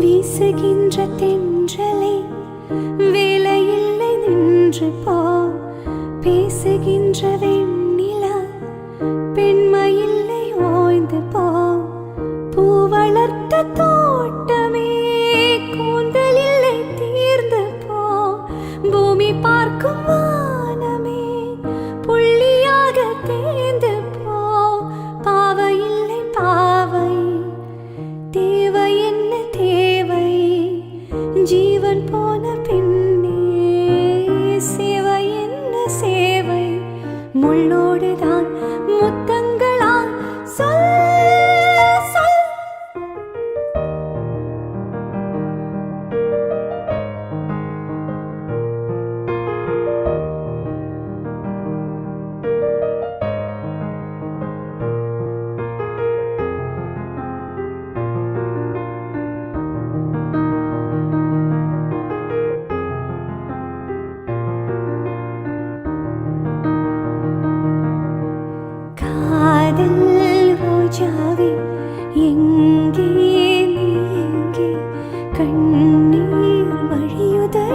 வீசுகின்ற தென்றலே வேலையில்லை நின்று போ. பேசுகின்ற வெண்ணிலா பெண்மையில்லை ஓய்ந்து போ. பூ வளர்த்த தோ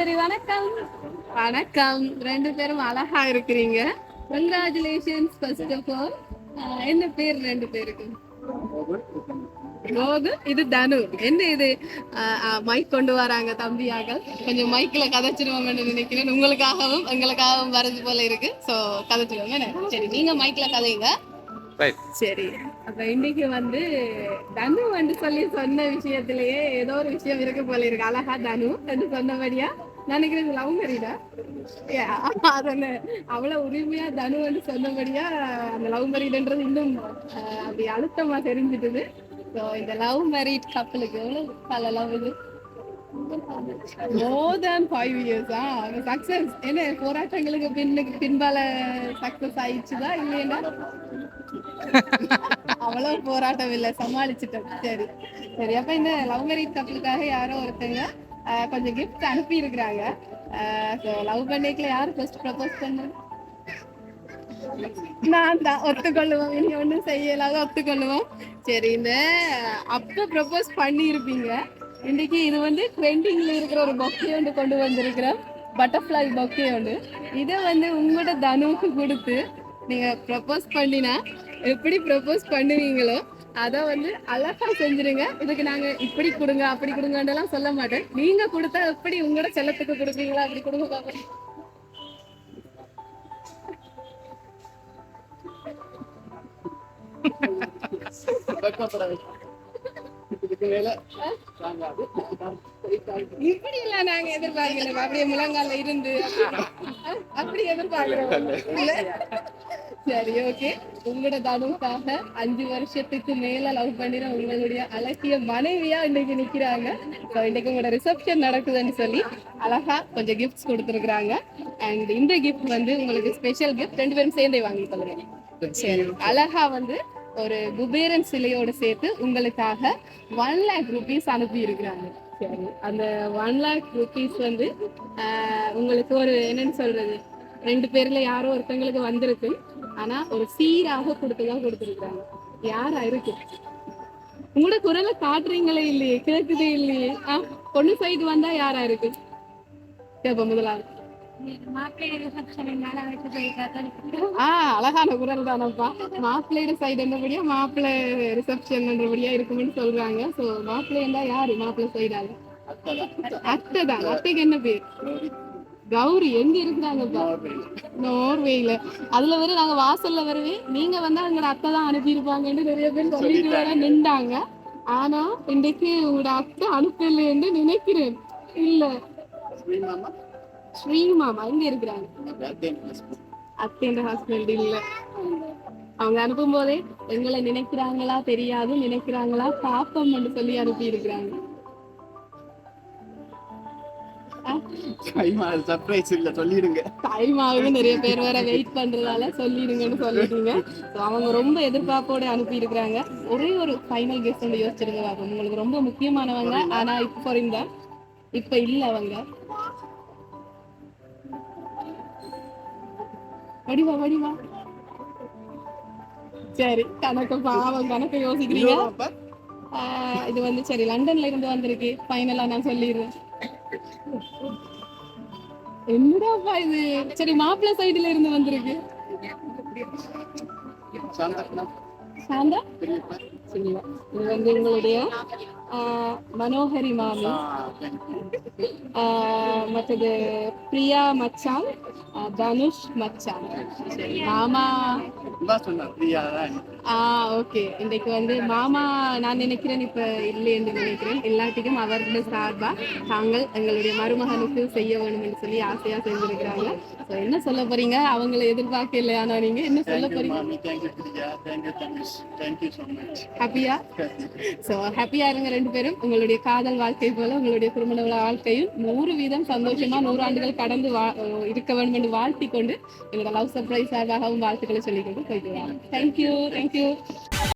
சரி வணக்கம். வணக்கம். ரெண்டு பேரும் அழகா இருக்கிறீங்க. கங்க்ராச்சுலேஷன்ஸ் ஃபர்ஸ்ட் ஆஃப் ஆல் என்ன பேர் ரெண்டு பேருக்கு? கோகு இது தனு. என்ன இது? மைக் கொண்டு வராங்க தம்பியாக கொஞ்சம் மைக்ல கதைச்சிருவாங்கன்னு நினைக்கிறேன். உங்களுக்காகவும் எங்களுக்காகவும் வரது போல இருக்கு. ஸோ கதைச்சிருவாங்க? சரி நீங்க மைக்ல கதைங்க சரி. அப்ப இன்னைக்கு வந்து தனு வந்து சொல்லி சொன்ன விஷயத்திலேயே ஏதோ ஒரு விஷயம் இருக்கு போல இருக்கு. அழகா தனு என்று சொன்னபடியா? நினைக்கிறது லவ் மேரிடா அதனு அவ்வளவு உரிமையா தனு வந்து சொன்னபடியா அந்த லவ் மேரிட்ன்றது இன்னும் அப்படி அழுத்தமா தெரிஞ்சிட்டுது. ஸோ இந்த லவ் மேரிட் கப்பலுக்கு எவ்வளவு பல லவ் இது மோர் தேன் ஃபைவ் இயர்ஸா சக்சஸ் என்ன போராட்டங்களுக்கு பின்னுக்கு பின்பால சக்சஸ் ஆயிடுச்சுதா? இல்லையா அவ்வளவு போராட்டம் இல்ல சமாளிச்சுட்டோம். சரி. சரி அப்ப இந்த லவ் மேரேஜ் கப்பலுக்காக யாரோ ஒருத்தங்க கொஞ்சம் கிஃப்ட் அனுப்பி இருக்கிறாங்க லவ் பண்ணிக்கல யாரு? ஃபர்ஸ்ட் ப்ரப்போஸ் பண்ண நான் தான் ஒத்துக்கொள்ளுவோம். இனி ஒன்றும் செய்யலாத ஒத்துக்கொள்ளுவோம். சரி இந்த அப்போ ப்ரப்போஸ் பண்ணியிருப்பீங்க. இன்னைக்கு இது வந்து ட்ரெண்டிங்ல இருக்கிற ஒரு பொக்கே ஒன்று கொண்டு வந்திருக்கிறோம். பட்டர்ஃப்ளை பொக்கே ஒன்று. இதை வந்து உங்களோட தனுவுக்கு கொடுத்து நீங்கள் ப்ரப்போஸ் பண்ணினா எப்படி ப்ரப்போஸ் பண்ணுவீங்களோ அதை வந்து அழகா செஞ்சிருங்க. இதுக்கு நாங்க இப்படி கொடுங்க அப்படி கொடுங்கன்றலாம் சொல்ல மாட்டேன். நீங்க கொடுத்தா எப்படி உங்களோட செல்லத்துக்கு கொடுப்பீங்களா? அப்படி கொடுங்க பாப்போம். இப்படி எல்லாம் நாங்க எதிர்பார்க்கல அப்படியே முழங்கால இருந்து. அப்படி எதிர்பார்க்கிறோம். இல்ல? சரி ஓகே உங்களோட தனுவுக்காக அஞ்சு வருஷத்துக்கு மேல லவ் பண்ணிற உங்களுடைய அழகிய மனைவியா இன்னைக்கு நிக்கிறாங்க. ஸோ இன்னைக்கு உங்களோட ரிசப்ஷன் நடக்குதுன்னு சொல்லி அழகா கொஞ்சம் கிஃப்ட்ஸ் கொடுத்துருக்குறாங்க. அண்ட் இந்த கிஃப்ட் வந்து உங்களுக்கு ஸ்பெஷல் கிஃப்ட் ரெண்டு பேரும் சேர்ந்தே வாங்கி கொள்ளுங்க சரி அழகா வந்து ஒரு குபேரன் சிலையோட சேர்த்து உங்களுக்காக ஒன் லேக் ருபீஸ் அனுப்பி இருக்கிறாங்க சரி அந்த ஒன் லேக் ருபீஸ் வந்து ஆஹ், உங்களுக்கு ஒரு என்னன்னு சொல்றது? ரெண்டு பேர்ல யாரோ ஒருத்தங்களுக்கு வந்திருக்கு. ஆனா ஒரு சீராக கொடுத்துதான் கொடுத்துருக்காங்க யாரா இருக்கு உங்களோட குரலை காட்டுறீங்களே இல்லையே கேக்குதே இல்லையே. ஆ பொண்ணு சைடு வந்தா யாரா இருக்கு கேப்ப முதலாவது அழகான குரல் தானப்பா. மாப்பிள்ளையோட சைடு என்னபடியா மாப்பிள்ளை ரிசப்ஷன்ன்றபடியா இருக்கும்னு சொல்றாங்க. சோ மாப்பிள்ளை இருந்தா யாரு? மாப்பிள்ளை சைடால அத்தை தான் அத்தைக்கு என்ன பேர்? கௌரி எங்க இருக்கிறாங்கப்பா நோர்வேல. அதுல வேற நாங்க வாசல்ல வரவே. நீங்க வந்து எங்களோட அத்தை தான் அனுப்பியிருப்பாங்கன்னு நிறைய பேர் சொல்லிட்டு வேற நின்றாங்க. ஆனா இன்றைக்கு உங்களோட அத்தை அனுப்பலைன்னு நினைக்கிறேன். இல்ல. ஸ்ரீ மாமா இங்க இருக்கிறாங்க? அத்தைன்ற ஹஸ்பண்ட் இல்ல. அவங்க அனுப்பும் போதே எங்களை நினைக்கிறாங்களா தெரியாது நினைக்கிறாங்களா பாப்போம்னு சொல்லி அனுப்பி இருக்கிறாங்க சர்ப்ரைஸ் இல்ல சொல்லிடுங்க. டைம் ஆகுது. நிறைய பேர் வேற வெயிட் பண்றதால சொல்லிடுங்கன்னு சொல்லிட்டீங்க. அவங்க ரொம்ப எதிர்பார்ப்போட அனுப்பி இருக்கிறாங்க ஒரே ஒரு ஃபைனல் கெஸ்ட் வந்து யோசிச்சிருங்க உங்களுக்கு ரொம்ப முக்கியமானவங்க ஆனா இப்ப போறீங்க இப்ப இல்ல அவங்க. வடிவா வடிவா சரி கணக்கு பாவம் கணக்கு யோசிக்கிறீங்க. இது வந்து சரி லண்டன்ல இருந்து வந்திருக்கு. ஃபைனலா நான் சொல்லிடுறேன். என்னடாப்பா இது? சரி மாப்பிள்ளை சைடுல இருந்து வந்திருக்கு. சாந்தா சரியா இது வந்து உங்களுடைய ஆஹ், மனோகரி மாமி மற்றது பிரியா மச்சான் தனுஷ் மச்சான் மாமா ஆ ஓகே இன்றைக்கு வந்து மாமா நான் நினைக்கிறேன் இப்ப இல்லை என்று நினைக்கிறேன் எல்லாத்துக்கும் அவர்களுடைய சார்பா தாங்கள் எங்களுடைய மருமகனுக்கு செய்ய வேணும் என்று சொல்லி ஆசையா செஞ்சிருக்கிறாங்க So, என்ன சொல்ல போறீங்க அவங்கள எதிர்பார்க்கல ஆனா நீங்க என்ன சொல்ல போறீங்க ஹாப்பியா ஸோ ஹாப்பியா இருங்க ரெண்டு பேரும் உங்களுடைய காதல் வாழ்க்கை போல உங்களுடைய குடும்ப வாழ்க்கையும் நூறு வீதம் சந்தோஷமா நூறு ஆண்டுகள் கடந்து வா இருக்க வேண்டும் என்று வாழ்த்தி கொண்டு எங்களோட லவ் சர்ப்ரைஸ் சார்பாகவும் வாழ்த்துக்களை சொல்லிக்கொண்டு போயிட்டு வாங்க தேங்க்யூ தேங்க்யூ